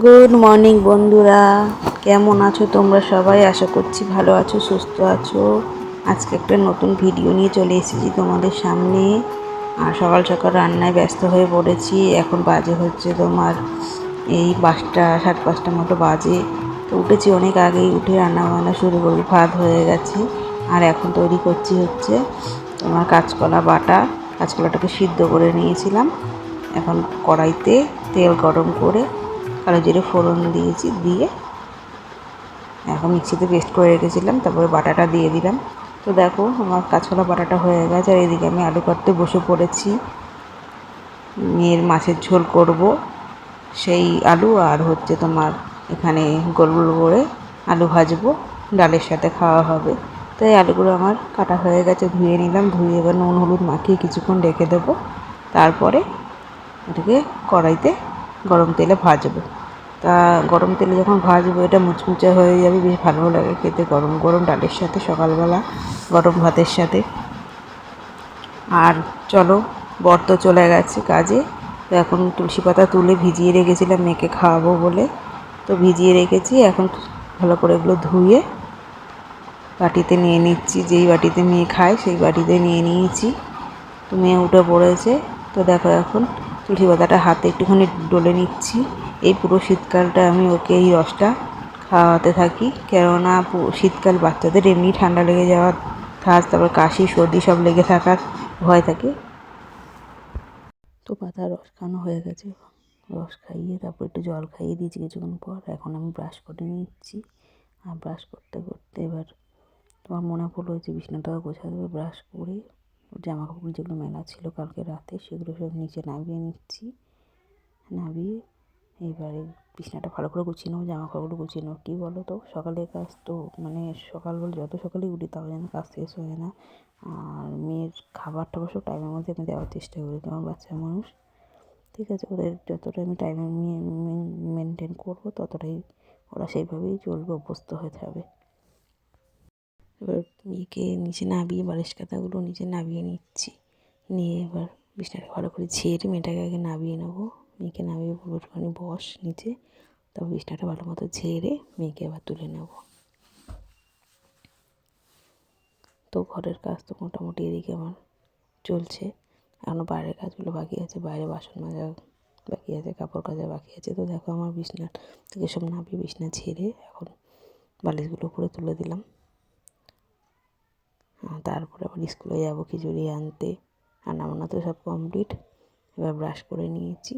Good morning বন্ধুরা। কেমন আছো তোমরা সবাই? আশা করছি ভালো আছো, সুস্থ আছো। আজকে একটা নতুন ভিডিও নিয়ে চলে এসেছি তোমাদের সামনে। আর সকাল সকাল রান্নায় ব্যস্ত হয়ে পড়েছি। এখন বাজে হচ্ছে তোমার এই পাঁচটা, সাড়ে পাঁচটার মতো বাজে। তো উঠেছি অনেক আগেই, উঠে রান্না বান্না শুরু করব, ভাত হয়ে গেছে। আর এখন তৈরি করছি হচ্ছে তোমার কাঁচকলা বাটা। কাঁচকলাটাকে সিদ্ধ করে নিয়েছিলাম। এখন কড়াইতে তেল গরম করে কালো জিরে ফোড়ন দিয়েছি, দিয়ে এখন মিক্সিতে পেস্ট করে রেখেছিলাম, তারপরে বাটাটা দিয়ে দিলাম। তো দেখো, আমার কাঁচকলা বাটাটা হয়ে গেছে, আর এদিকে আমি আলু কাটতে বসে পড়েছি। মেয়ের মাছের ঝোল করব, সেই আলু, আর হচ্ছে তোমার এখানে গোল গোল করে আলু ভাজবো, ডালের সাথে খাওয়া হবে। তো এই আলুগুলো আমার কাটা হয়ে গেছে, ধুয়ে নিলাম, ধুয়ে এবার নুন, হলুদ মাখিয়ে কিছুক্ষণ রেখে দেবো। তারপরে এটাকে কড়াইতে গরম তেলে ভাজবো। তা গরম তেলে যখন ভাজবো, এটা মুচমুচে হয়ে যাবে, বেশ ভালো লাগে খেতে। গরম গরম ডালের সাথে সকালবেলা, গরম ভাতের সাথে। আর চলো, বর তো চলে গেছে কাজে। তো এখন তুলসী পাতা তুলে ভিজিয়ে রেখেছিলাম, মেয়েকে খাওয়াবো বলে। তো ভিজিয়ে রেখেছি, এখন ভালো করে এগুলো ধুয়ে বাটিতে নিয়ে নিচ্ছি। যেই বাটিতে মেয়ে খায়, সেই বাটিতে নিয়ে নিয়েছি। তো মেয়ে উঠে পড়েছে। তো দেখো এখন তুলসী পাতাটা হাতে একটুখানি ডলে নিচ্ছি। এই পুরো শীতকালটা আমি ওকে এই রসটা খাওয়াতে থাকি। কেননা শীতকাল বাচ্চাদের এমনি ঠান্ডা লেগে যাওয়ার থাক তারপর কাশি, সর্দি সব লেগে থাকার ভয় থাকে। তো পাতা রস খাওয়ানো হয়ে গেছে। রস খাইয়ে তারপর একটু জল খাইয়ে দিয়েছি কিছুক্ষণ পর। এখন আমি ব্রাশ করে নিচ্ছি। আর ব্রাশ করতে করতে এবার তোমার মনে পড়ল যে বিছানাটাও গোছা দেবে ব্রাশ করে। জামা কাপড় যেগুলো মেলা ছিল কালকে রাতে, সেগুলো সব নিচে নামিয়ে নিচ্ছি। নামিয়ে এবারে বিছানাটা ভালো করে গুছিয়ে নেব জামা কাপড় গুছিয়ে নেব। কী বলো তো? সকালের কাজ তো মানে সকাল বলে যত সকালেই উঠি তাও যেন কাজ শেষ হয় না। আর মেয়ের খাবার টাবার সব টাইমের মধ্যে আমি দেওয়ার চেষ্টা করি আমার বাচ্চা মানুষ। ঠিক আছে, ওদের যতটা আমি টাইমে মেনটেন করব, ততটাই ওরা সেইভাবেই চলবে, অভ্যস্ত হয়ে থাকবে। এবার মেয়েকে নিচে নামিয়ে বালিশ কাঁথাগুলো নিচে নামিয়ে নিচ্ছি। নিয়ে এবার বিছানাটা ভালো করে ঝেড়ে মেয়েটাকে আগে নামিয়ে নেব। মেয়েকে নামিয়ে বলব একটুখানি বস নিচে। তারপর বিছানাটা ভালো মতো ঝেড়ে মেয়েকে আবার তুলে নেব। তো ঘরের কাজ তো মোটামুটি এদিকে আমার চলছে। এখনও বাইরের কাজগুলো বাকি আছে। বাইরে বাসন মাজা বাকি আছে, কাপড় কাচা বাকি আছে। তো দেখো আমার বিছনা থেকে সব নামিয়ে বিছনা ছেড়ে এখন বালিশগুলো উপরে তুলে দিলাম। তারপরে আবার স্কুলে যাব খিচুড়ি আনতে। রান্না বান্না তো সব কমপ্লিট এবার ব্রাশ করে নিয়েছি।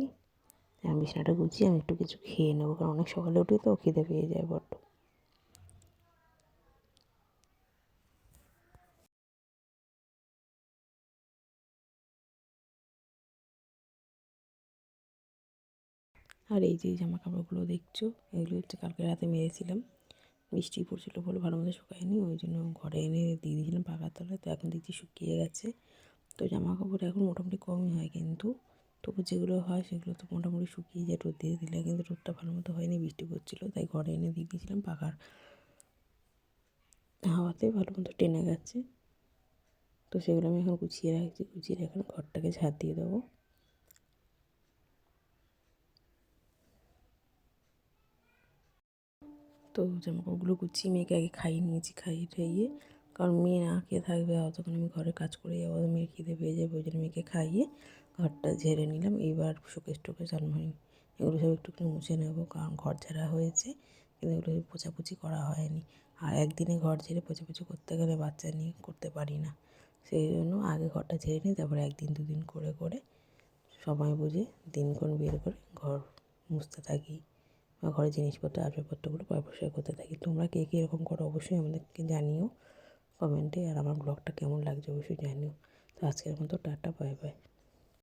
আমি বিছানাটা গুছিয়ে আমি একটু কিছু খেয়ে নেব, কারণ অনেক সকালে উঠে তো খিদে পেয়ে যায় বড্ড। আর এই যে জামা কাপড়গুলো দেখছ, এগুলো হচ্ছে কালকে রাতে মেরেছিলাম। বৃষ্টি পড়ছিলো বলে ভালো মতো শুকায়নি, ওই জন্য ঘরে এনে দিয়ে দিয়েছিলাম পাকার তলায়, তো এখন দেখছি শুকিয়ে গেছে। তো জামা কাপড় এখন মোটামুটি কমই হয় কিন্তু, তবু যেগুলো হয় সেগুলো তো মোটামুটি শুকিয়ে যায়, রোদ দিয়ে দিলে কিন্তু রোদটা ভালো মতো হয়নি, বৃষ্টি পড়ছিলো, তাই ঘরে এনে দিয়ে দিয়েছিলাম পাকার হাওয়াতে ভালো মতো টেনে গেছে। তো সেগুলো আমি এখন গুছিয়ে রাখছি, গুছিয়ে এখন ঘরটাকে ঝাড় দিয়ে দেবো। তো জামাকাপড়গুলো গুছিয়ে মেয়েকে আগে খাইয়ে নিয়েছি, খাইয়ে টাইয়ে কারণ মেয়ে না খেয়ে থাকবে, অতক্ষণ আমি ঘরে কাজ করে যাব। মেয়ের খিদে পেয়ে যাবে, ওই জন্য মেয়েকে খাইয়ে ঘরটা ঝেড়ে নিলাম। এইবার শোকেস টোকেস, আলমারি, এগুলো সব একটুখানি মুছে নেব। কারণ ঘর ঝাড়া হয়েছে, কিন্তু এগুলো পোছাপুছি করা হয়নি। আর একদিনে ঘর ঝেড়ে পোছাপুছি করতে গেলে বাচ্চা নিয়ে করতে পারি না। সেই জন্য আগে ঘরটা ঝেড়ে নিই, তারপরে একদিন, দুদিন করে করে সময় বুঝে দিনক্ষণ বের করে ঘর মুছতে থাকি। ঘরের জিনিসপত্র, আসবাবপত্রগুলো পরিষ্কার করতে থাকি। তোমরা কে কী এরকম করো অবশ্যই আমাদেরকে জানিও কমেন্টে। আর আমার ব্লগটা কেমন লাগছে অবশ্যই জানিও। তো আজকের মতো টাটা, বাই বাই।